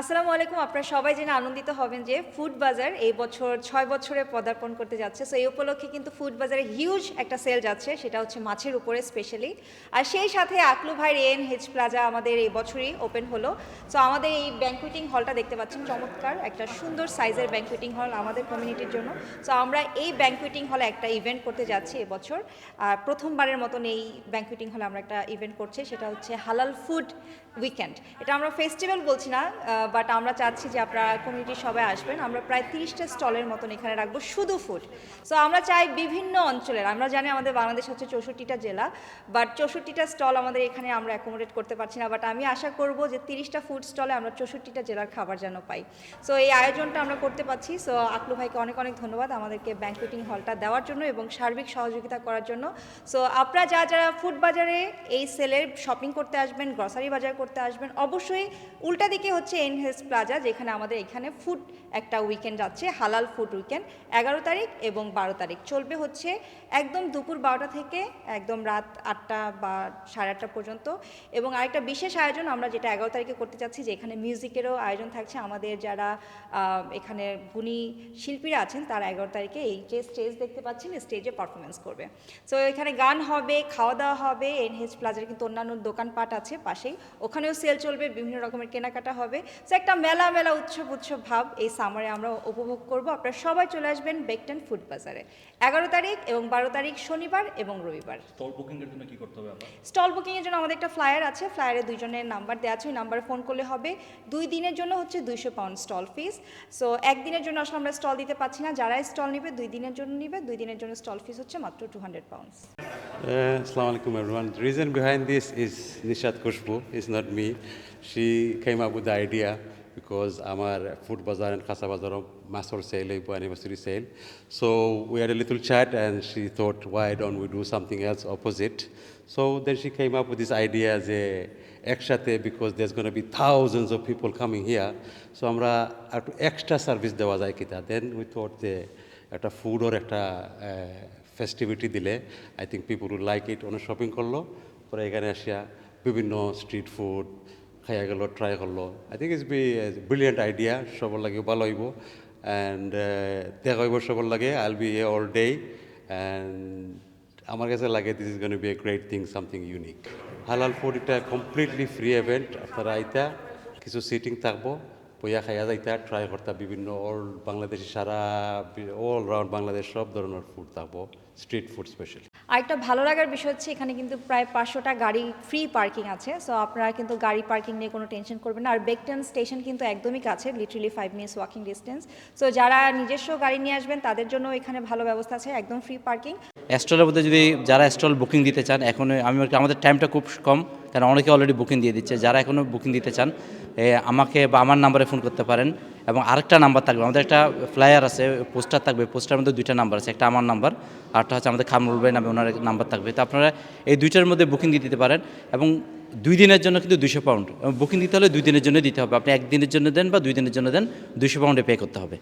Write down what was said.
আসসালামু আলাইকুম। আপনারা সবাই জেনে আনন্দিত হবেন যে ফুড বাজার এই বছর ছয় বছরে পদার্পণ করতে যাচ্ছে। সো এই উপলক্ষে কিন্তু ফুড বাজারে হিউজ একটা সেল যাচ্ছে। সেটা হচ্ছে মাছের উপরে স্পেশালি আর সেই সাথে আকলু ভাই এন হেজ প্লাজা আমাদের এই বছরই ওপেন হলো। সো আমাদের এই ব্যাঙ্কুইটিং হলটা দেখতে পাচ্ছেন। চমৎকার একটা সুন্দর সাইজের ব্যাঙ্কুইটিং হল আমাদের কমিউনিটির জন্য। সো আমরা এই ব্যাঙ্কুইটিং হলে একটা ইভেন্ট করতে যাচ্ছি এবছর আর প্রথমবারের মতন এই ব্যাঙ্কুইটিং হলে আমরা একটা ইভেন্ট করছি। সেটা হচ্ছে হালাল ফুড উইকেন্ড এটা আমরা ফেস্টিভ্যাল বলছি না বাট আমরা চাচ্ছি যে আপনারা কমিউনিটির সবাই আসবেন। আমরা প্রায় তিরিশটা স্টলের মতন এখানে রাখব, শুধু ফুড সো আমরা চাই বিভিন্ন অঞ্চলের, আমরা জানি আমাদের বাংলাদেশ হচ্ছে চৌষট্টিটা জেলা বাট চৌষট্টিটা স্টল আমাদের এখানে আমরা অ্যাকোমোডেট করতে পারছি না। বাট আমি আশা করব যে তিরিশটা ফুড স্টলে আমরা চৌষট্টিটা জেলার খাবার যেন পাই। সো এই আয়োজনটা আমরা করতে পারছি। সো আকলু ভাইকে অনেক অনেক ধন্যবাদ আমাদেরকে ব্যাঙ্কুয়েটিং হলটা দেওয়ার জন্য এবং সার্বিক সহযোগিতা করার জন্য। সো আপনারা যারা যারা ফুড বাজারে এই সেলের শপিং করতে আসবেন গ্রসারি বাজার করতে আসবেন, অবশ্যই উল্টা দিকে হচ্ছে এনহেস প্লাজা যেখানে আমাদের এখানে ফুড একটা উইকেন্ড যাচ্ছে হালাল ফুড উইকেন্ড এগারো তারিখ এবং বারো তারিখ। চলবে হচ্ছে একদম দুপুর বারোটা থেকে একদম রাত আটটা বা সাড়ে আটটা পর্যন্ত। এবং আরেকটা বিশেষ আয়োজন আমরা যেটা এগারো তারিখে করতে চাচ্ছি যে এখানে মিউজিকেরও আয়োজন থাকছে। আমাদের যারা এখানে গুণী শিল্পীরা আছেন, তারা এগারো তারিখে এই যে স্টেজ দেখতে পাচ্ছেন স্টেজে পারফরমেন্স করবে। সো এখানে গান হবে খাওয়া দাওয়া হবে এনহেচ প্লাজার কিন্তু অন্যান্য দোকানপাট আছে পাশেই। ওখানেও সেল চলবে, বিভিন্ন রকমের কেনাকাটা হবে। সো একটা মেলা মেলা উৎসব উৎসব ভাব এই সামারে আমরা উপভোগ করব। আপনারা সবাই চলে আসবেন বেকটেন ফুড বাজারে এগারো তারিখ এবং বারো তারিখ শনিবার এবং রবিবার। স্টল বুকিং এর জন্য কি করতে হবে স্টল বুকিংয়ের জন্য আমাদের একটা ফ্লায়ার আছে। ফ্লায়ারে দুইজনের নাম্বার দেওয়া আছে। ওই নাম্বারে ফোন করলে হবে। দুই দিনের জন্য হচ্ছে দুইশো পাউন্ড স্টল ফিস সো একদিনের জন্য আসলে আমরা স্টল দিতে পারছি না। যারা স্টল নিবে দুই দিনের জন্য নিবে। দুই দিনের জন্য স্টল ফিস হচ্ছে মাত্র two hundred pounds Uh, Assalamu alaikum everyone. The reason behind this is Nishat Kushbu, it's not me. She came up with the idea because our food bazaar and Khasa bazaar master sale, a anniversary sale. So we had a little chat and she thought, why don't we do something else opposite? So then she came up with this idea as a একসাথে because there's going to be thousands of people coming here. So আমরা একটু extra service দেওয়া যায় কিনা then we thought যে একটা food ওর একটা festivity দিলে I think people would like it অনেক শপিং করল, পরে এখানে আসিয়া বিভিন্ন স্ট্রিট ফুড খাইয়া গেল ট্রাই করল। I think it's be brilliant idea সবার লাগে ভালো হইব। অ্যান্ড দেখা হইব সবার লাগে। I'll be a all day and আমার কাছে লাগে this is gone be a great thing something unique halal food এটা কমপ্লিটলি ফ্রি ইভেন্ট আপনারা আইতা, কিছু সিটিং থাকব। বইয়া খাইয়া যাইতা ট্রাই করতা বিভিন্ন অল বাংলাদেশি সারা অল রাউন্ড বাংলাদেশ সব ধরনের ফুড থাকব স্ট্রিট ফুড স্পেশালি আরেকটা ভালো লাগার বিষয় হচ্ছে এখানে কিন্তু প্রায় পাঁচশোটা গাড়ি ফ্রি পার্কিং আছে সো আপনারা কিন্তু গাড়ি পার্কিং নিয়ে কোনো টেনশন করবেন আর বেকটন স্টেশন কিন্তু একদমই কাছে literally five minutes walking distance so যারা নিজস্ব গাড়ি নিয়ে আসবেন, তাদের জন্য এখানে ভালো ব্যবস্থা আছে, একদম ফ্রি পার্কিং স্টলের মধ্যে যদি যারা স্টল বুকিং দিতে চান, এখন আমি আমাদের টাইমটা খুব কম, কারণ অনেকে অলরেডি বুকিং দিয়ে দিচ্ছে। যারা এখনও বুকিং দিতে চান আমাকে বা আমার নাম্বারে ফোন করতে পারেন। এবং আরেকটা নাম্বার থাকবে, আমাদের একটা ফ্লায়ার আছে পোস্টার থাকবে পোস্টারের মধ্যে দুইটা নাম্বার আছে, একটা আমার নাম্বার আরটা হচ্ছে আমাদের খামরুল ভাই নামে ওনার নাম্বার থাকবে। তো আপনারা এই দুইটার মধ্যে বুকিং দিয়ে দিতে পারেন। এবং দুই দিনের জন্য কিন্তু দুশো পাউন্ড বুকিং দিতে হলে দুই দিনের জন্য দিতে হবে। আপনি একদিনের জন্য দেন বা দুই দিনের জন্য দেন দুশো পাউন্ডে পে করতে হবে।